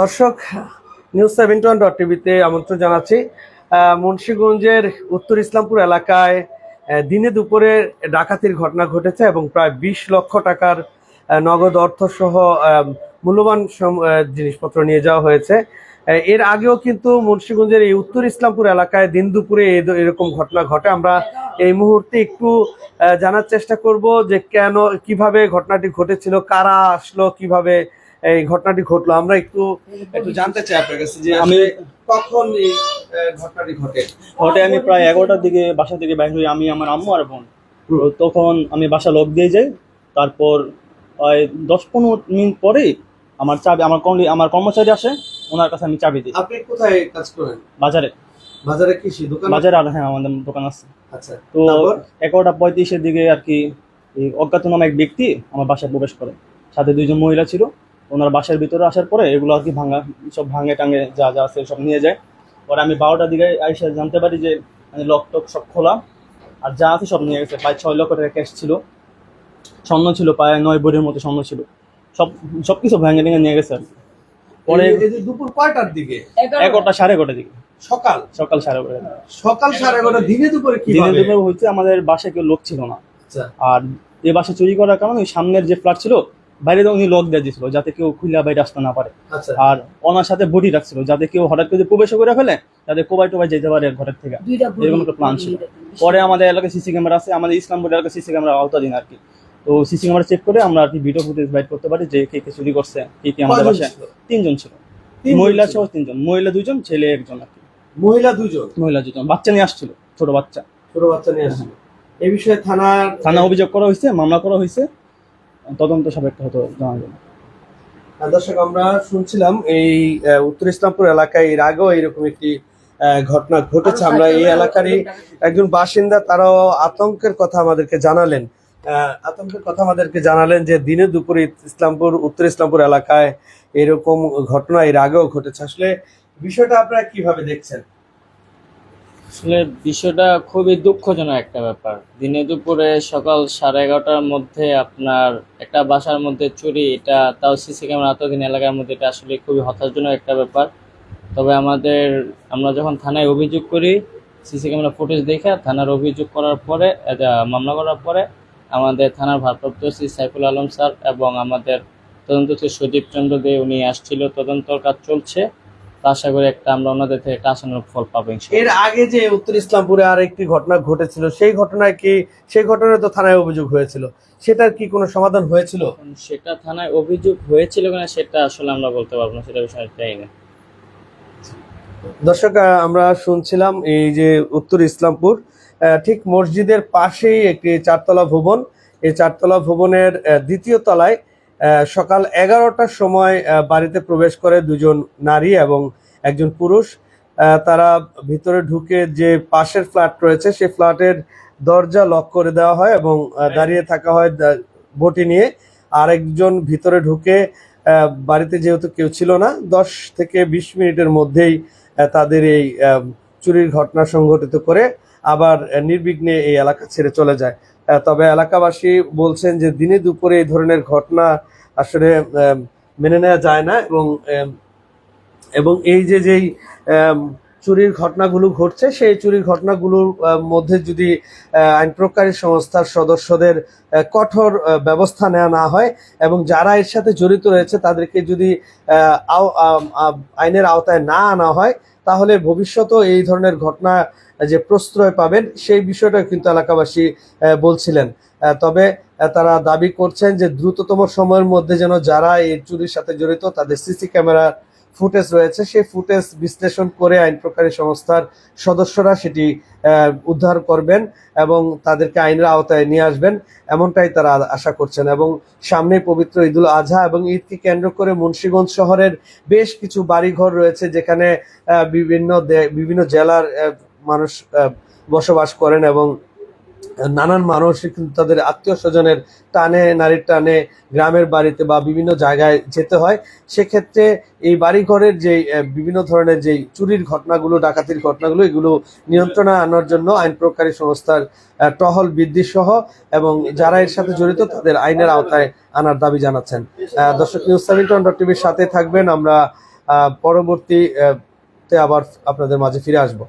দর্শক, news seventy one dot টিভিতে আমন্ত্রণ জানাচ্ছি। মুন্সীগঞ্জের উত্তর ইসলামপুর এলাকায় দিনে দুপুরে ডাকাতির ঘটনা ঘটেছে এবং প্রায় বিশ লক্ষ টাকার নগদ অর্থ সহ মূল্যবান জিনিসপত্র নিয়ে যাওয়া হয়েছে। এর আগেও কিন্তু মুন্সিগঞ্জের এই উত্তর ইসলামপুর এলাকায় দিন দুপুরে এরকম ঘটনা ঘটে। আমরা এই মুহূর্তে একটু জানার চেষ্টা করব যে কেন, কীভাবে ঘটনাটি ঘটেছিল, কারা আসলো, কীভাবে এই ঘটনাটি ঘটলো। আমরা একটু একটু জানতে চাই আপনার কাছে যে আমি কখন এই ঘটনাটি ঘটে? ওটা আমি প্রায় এগারোটার দিকে বাসা থেকে বাইর হই। আমি আমার আম্মু আর বোন। তখন আমি বাসা লক দিয়ে যাই। তারপর দশ পনেরো মিনিট পরে আমার চাবি আমার আমার কর্মচারী আসে। ওনার কাছে আমি চাবি দিই। আপনি কোথায় কাজ করেন? বাজারে। বাজারে কৃষি দোকান? বাজারে আর হ্যাঁ আমাদের দোকান আছে। আচ্ছা তো এগারোটা পঁয়ত্রিশের দিকে আর কি এই অজ্ঞাতনামা এক ব্যক্তি আমার বাসায় প্রবেশ করে। সাথে দুইজন মহিলা ছিল। ওনার বাসার ভিতরে আসার পরে এগুলো আর কি ভাঙা সব ভাঙে টাঙে যা যা আছে সব নিয়ে যায়। পরে আমি বারোটার দিকে আইসা জানতে পারি যে মানে লক টক সব খোলা। আর যা আছে সব নিয়ে গেছে। প্রায় ছয় লক্ষ টাকা ক্যাশ ছিল। স্বর্ণ ছিল প্রায় নয় বোর্ডের মতো স্বর্ণ ছিল। সব সব কিছু ভেঙে ভেঙে নিয়ে গেছে আর কি। পরে এই- এই যে দুপুর কয়টার দিকে? এগারোটা। সাড়ে এগারোটার দিকে। সকাল? সকাল সাড়ে এগারোটা সকাল সাড়ে এগারোটা। দিনে দুপুরে কি দিনে দিনে হচ্ছে আমাদের বাসায় কেউ লোক ছিল না। আচ্ছা। আর এই বাসা চুরি করার কারণে ওই সামনের যে ফ্ল্যাট ছিল বাইরে তো উনি লক দিয়ে দিয়েছিল যাতে কেউ খুলে বাইরে আসতে না পারে। আচ্ছা। আর ওনার সাথে বডি রাখছিল যাতে কেউ হঠাৎ করে প্রবেশ করে ফেলে যাতে কোবাই টোবাই যেতে পারে ঘরের থেকে। এরকম একটা প্ল্যান ছিল। পরে আমাদের এলাকায় সিসি ক্যামেরা আছে আমাদের ইসলামপুর এলাকায় সিসি ক্যামেরা আওতাধীন আর কি। তো সিসি ক্যামেরা চেক করে আমরা আর কি ভিডিও ফুটেজ বাইট করতে পারি যে কে কে চুরি করছে কে কে আমাদের বাসায়। তিনজন ছিল। মহিলা সহ তিনজন। মহিলা দুজন ছেলে একজন আর কি। মহিলা দুজন মহিলা দুজন বাচ্চা নিয়ে আসছিল ছোট বাচ্চা। ছোট বাচ্চা নিয়ে আসছিল। এই বিষয়ে থানার থানা অভিযোগ করা হয়েছে মামলা করা হয়েছে। তদন্ত সাপেক্ষ হতো জানা যাবে দর্শক আমরা শুনছিলাম এই উত্তর ইসলামপুর এলাকায় এর আগেও এরকম একটি ঘটনা ঘটেছে। আমরা এই এলাকারই একজন বাসিন্দা তারাও আতঙ্কের কথা আমাদেরকে জানালেন। আহ, আতঙ্কের কথা আমাদেরকে জানালেন যে দিনে দুপুরে ইসলামপুর উত্তর ইসলামপুর এলাকায় এরকম ঘটনা এর আগেও ঘটেছে। আসলে বিষয়টা আপনারা কীভাবে দেখছেন? আসলে বিষয়টা খুবই দুঃখজনক একটা ব্যাপার। দিনে দুপুরে সকাল সাড়ে এগারোটার মধ্যে আপনার একটা বাসার মধ্যে চুরি, এটা তাও সিসি ক্যামেরা, এতদিন এলাকার মধ্যে এটা আসলে খুবই হতাশজনক একটা ব্যাপার। তবে আমাদের, আমরা যখন থানায় অভিযোগ করি, সিসি ক্যামেরা ফুটেজ দেখে থানার অভিযোগ করার পরে মামলা করার পরে আমাদের থানার ভারপ্রাপ্ত শ্রী সাইফুল আলম স্যার এবং আমাদের তদন্ত সজীব চন্দ্র দে, উনি আসছিল। তদন্তর কাজ চলছে। আশা করি একটা আমরা ওনাদের থেকে একটা আশানুরূপ ফল পাবো এর আগে যে উত্তর ইসলামপুরে আর একটি ঘটনা ঘটেছিল সেই ঘটনায় কি সেই ঘটনায় তো থানায় অভিযোগ হয়েছিল। সেটার কি কোনো সমাধান হয়েছিল? সেটা থানায় অভিযোগ হয়েছিল কিনা সেটা আসলে আমরা বলতে পারব না সেটা বিষয়ে জানি না। দর্শক আমরা শুনছিলাম এই যে উত্তর ইসলামপুর ঠিক মসজিদের পাশেই একটি চারতলা ভবন। এই চারতলা ভবনের দ্বিতীয় তলায় সকাল এগারোটার সময় বাড়িতে প্রবেশ করে দুজন নারী এবং একজন পুরুষ। তারা ভিতরে ঢুকে যে পাশের ফ্ল্যাট রয়েছে সেই ফ্ল্যাটের দরজা লক করে দেওয়া হয় এবং দাঁড়িয়ে থাকা হয় বটি নিয়ে। আরেকজন ভিতরে ঢুকে বাড়িতে যেহেতু কেউ ছিল না দশ থেকে বিশ মিনিটের মধ্যেই তাদের এই চুরির ঘটনা সংঘটিত করে আবার নির্বিঘ্নে এই এলাকা ছেড়ে চলে যায়। তবে এলাকাবাসী বলছেন যে দিনে দুপুরে এই ধরনের ঘটনা আসলে মেনে নেওয়া যায় না এবং এবং এই যে যেই চুরির ঘটনাগুলো ঘটছে, সেই চুরির ঘটনাগুলোর মধ্যে যদি আইন প্রকারী সংস্থার সদস্যদের কঠোর ব্যবস্থা নেওয়া না হয় এবং যারা এর সাথে জড়িত রয়েছে তাদেরকে যদি আইনের আওতায় না আনা হয় তাহলে ভবিষ্যতেও এই ধরনের ঘটনা যে প্রশ্রয় পাবেন, সেই বিষয়টা কিন্তু এলাকাবাসী বলছিলেন। তবে তারা দাবি করছেন যে দ্রুততম সময়ের মধ্যে যেন যারা এই চুরির সাথে জড়িত, তাদের সিসি ক্যামেরা ফুটেজ রয়েছে। সেই ফুটেজ বিশ্লেষণ করে আইন প্রকারী সংস্থার সদস্যরা সেটি উদ্ধার করবেন এবং তাদেরকে আইনের আওতায় নিয়ে আসবেন। এমনটাই তারা আশা করছেন। এবং সামনে পবিত্র ঈদুল আজহা এবং ঈদকে কেন্দ্র করে মুন্সীগঞ্জ শহরের বেশ কিছু বাড়িঘর রয়েছে, যেখানে বিভিন্ন বিভিন্ন জেলার মানুষ বসবাস করেন এবং নানান মানুষ কিন্তু তাদের আত্মীয় স্বজনের টানে নারীর টানে গ্রামের বাড়িতে বা বিভিন্ন জায়গায় যেতে হয়। সেক্ষেত্রে এই বাড়িঘরের যে বিভিন্ন ধরনের যে চুরির ঘটনাগুলো ডাকাতির ঘটনাগুলো এগুলো নিয়ন্ত্রণে আনার জন্য আইন প্রকারী সংস্থার টহল বৃদ্ধি সহ এবং যারা এর সাথে জড়িত তাদের আইনের আওতায় আনার দাবি জানাচ্ছেন। দর্শক নিউজ সেভেন্টন ডট টিভির সাথে থাকবেন। আমরা আহ, পরবর্তী তে আবার আপনাদের মাঝে ফিরে আসব।